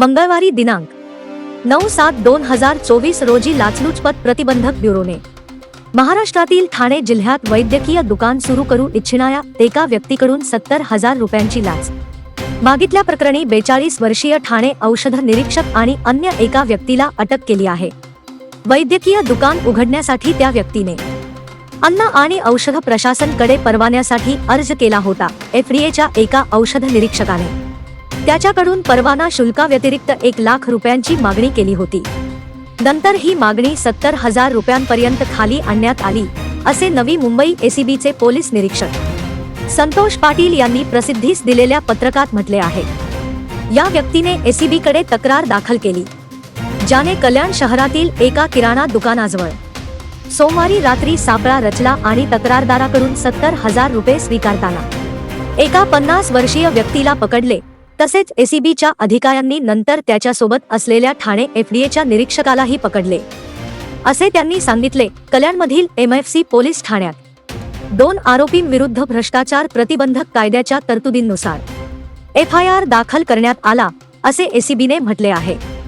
मंगळवारी दिनांक नऊ सात दोन हजार चोवीस रोजी लाचलुचपत प्रतिबंधक ब्युरोने महाराष्ट्रातील ठाणे जिल्ह्यात वैद्यकीय दुकान सुरू करू इच्छिणाऱ्या एका व्यक्तीकडून सत्तर हजार रुपयांची लाच. मागितल्या प्रकरणी बेचाळीस वर्षीय ठाणे औषध निरीक्षक आणि अन्य एका व्यक्तीला अटक केली आहे. वैद्यकीय दुकान उघडण्यासाठी त्या व्यक्तीने अन्न आणि औषध प्रशासनकडे परवान्यासाठी अर्ज केला होता. एफडीएच्या एका औषध निरीक्षकाने त्याच्याकडून परवाना शुल्काव्यतिरिक्त एक लाख रुपयांची मागणी केली होती. नंतर ही मागणी सत्तर हजार रुपयांपर्यंत खाली आणण्यात आली असे नवी मुंबई एसीबीचे पोलीस निरीक्षक संतोष पाटील यांनी प्रसिद्धीस दिलेल्या पत्रकात म्हटले आहे. या व्यक्तीने एसीबीकडे तक्रार दाखल केली ज्याने कल्याण शहरातील एका किराणा दुकानाजवळ सोमवारी रात्री सापळा रचला आणि तक्रारदाराकडून सत्तर हजार रुपये स्वीकारताना एका पन्नास वर्षीय व्यक्तीला पकडले तसेच एसीबीच्या अधिकाऱ्यांनी नंतर त्याच्यासोबत असलेल्या ठाणे एफडीएच्या निरीक्षकालाही पकडले. असे त्यांनी सांगितले कल्याणमधील एमएफसी पोलीस ठाण्यात. दोन आरोपींविरुद्ध भ्रष्टाचार प्रतिबंधक कायद्याच्या तरतुदींनुसार. एफ आय आर दाखल करण्यात आला असे एसीबीने म्हटले आहे.